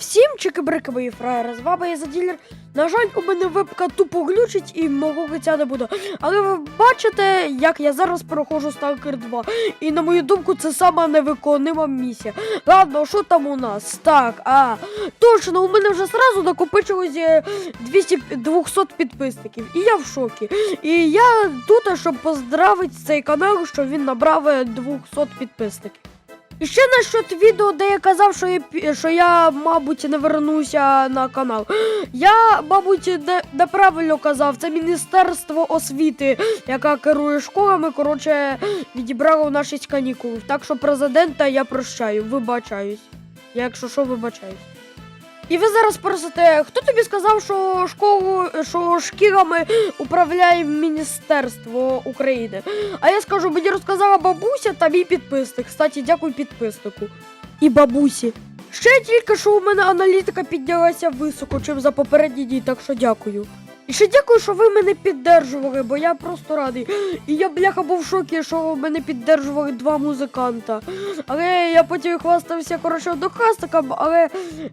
Всім чики-брики мої фраєри, з вами я Заділер. На жаль, у мене вебка тупо глючить і мого лиця не буде. Але ви бачите, як я зараз проходжу Stalker 2. І на мою думку, це сама невиконима місія. Ладно, що там у нас? Так, а точно, у мене вже зразу накопичилось е, 200, 200 підписників. І я в шокі. І я тут, щоб поздравити цей канал, що він набрав е, 200 підписників. І ще насчет відео, де я казав, що я, що я, мабуть, не вернуся на канал. Я, мабуть, не, неправильно казав. Це Міністерство освіти, яка керує школами, коротше, відібрало наші канікули. Так що президента я прощаю, вибачаюсь. Я, якщо що, вибачаюсь. І ви зараз спросите, хто тобі сказав, що школу, що шкілами управляє Міністерство України? А я скажу, мені розказала бабуся та мій підписник. Кстати, дякую підписнику. І бабусі. Ще тільки що у мене аналітика піднялася високо, чим за попередні дні, так що дякую. І ще дякую, що ви мене піддержували, бо я просто радий. І я, бляха, був в шокі, що мене піддержували два музиканта. Але я потім хвастався, коротше, однокласникам, але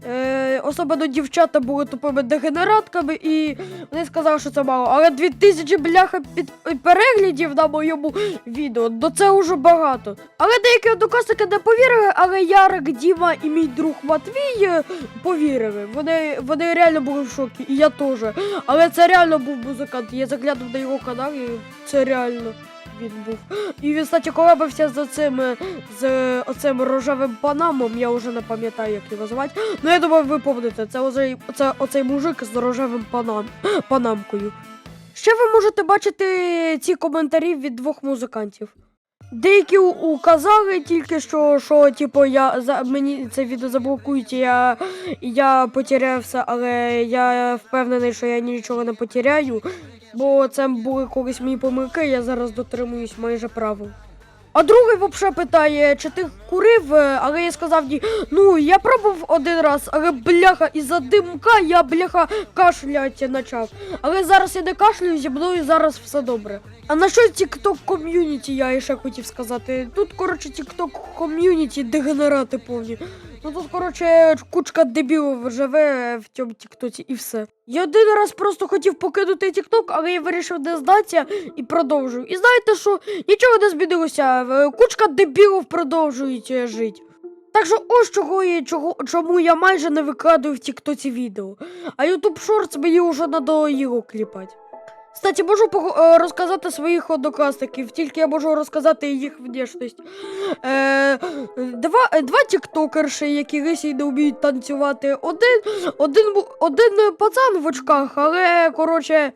е, особливо дівчата були тупими дегенератками, і вони сказали, що це мало. Але 2000 бляха під переглядів на моєму відео, до це вже багато. Але деякі однокласники не повірили, але Ярик, Діма і мій друг Матвій е, повірили. Вони, вони реально були в шокі, і я теж. Але це реально був музикант. Я заглянув на його канал, і це реально. Він був. І він, кстати, колебався з цим з оцим рожевим панамом. Я вже не пам'ятаю, як його звати. Ну я думаю, ви помните. Це оцей, це оцей мужик з рожевим панам, панамкою. Ще ви можете бачити ці коментарі від двох музикантів. Деякі указали тільки що, що типу, я за мені це відео заблокують, і я, потеряю все, але я впевнений, що я нічого не потеряю, бо це були колись мої помилки, я зараз дотримуюсь майже правил. А другий взагалі питає, чи ти курив, але я сказав їй, Ну, я пробував один раз, але бляха, із-за димка я бляха кашляти почав. Але зараз я не кашлюю, зі мною зараз все добре. А на що TikTok ком'юніті я ще хотів сказати? Тут, коротше, TikTok ком'юніті дегенерати повні. Ну тут, коротше, кучка дебілів живе в цьому тіктоці і все. Я один раз просто хотів покинути тікток, але я вирішив не здатися і продовжую. І знаєте що? Нічого не змінилося. Е, Кучка дебілів продовжують е, жити. Так що ось чого і чого, чому я майже не викладаю в тіктоці відео. А YouTube Shorts мені вже надоїло кліпати. Кстати, можу е, розказати своїх однокласників, тільки я можу розказати їх внешність. Е, два, два тіктокерші, які лисі не вміють танцювати. Один, один, один пацан в очках, але коротше.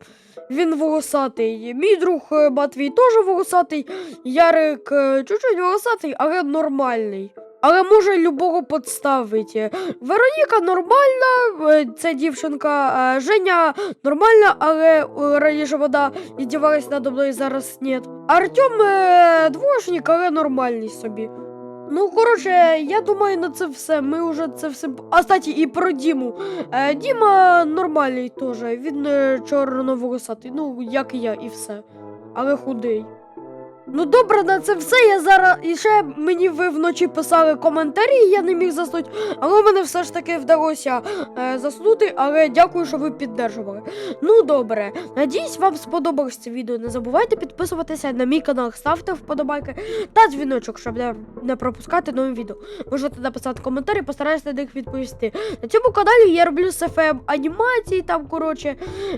Він волосатий. Мій друг е, Матвій теж волосатий. Ярик е, чуть-чуть волосатий, але нормальний. Але може любого подставити. Вероніка нормальна, це дівчинка. е, Женя нормальна, але е, раніше вона іздівалась надо мною, зараз ні. Артем е, двошник, але нормальний собі. Ну, коротше, я думаю, на це все. Ми вже це все. А кстати, і про Діму. Діма нормальний теж. Він е, чорноволосатий, ну, як і я, і все. Але худий. Ну добре, на це все. Я зараз і ще мені ви вночі писали коментарі, я не міг заснути. Але мене все ж таки вдалося е, заснути, але дякую, що ви піддержували. Ну добре, надіюсь, вам сподобалось це відео. Не забувайте підписуватися на мій канал, ставте вподобайки та дзвіночок, щоб не, не пропускати нові відео. Можете написати коментарі, постараюся на них відповісти. На цьому каналі я роблю SFM анімації, там, коротше,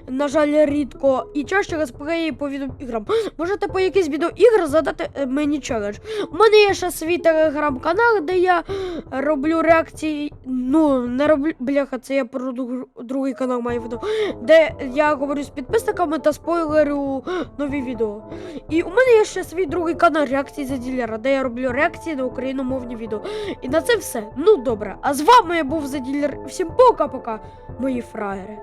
на жаль, рідко. І чаще летсплеї по відеоіграм. Можете по якісь відеоігр задати е, мені челендж. У мене є ще свій телеграм-канал, де я роблю реакції. Ну, не роблю. Бляха, це я про другий канал маю в виду. Де я говорю з підписниками та спойлерю нові відео. І у мене є ще свій другий канал реакції за ділера, де я роблю реакції на україномовні відео. І на це все. Ну добре. А з вами я був за ділер. Всім пока-пока, мої фраєри.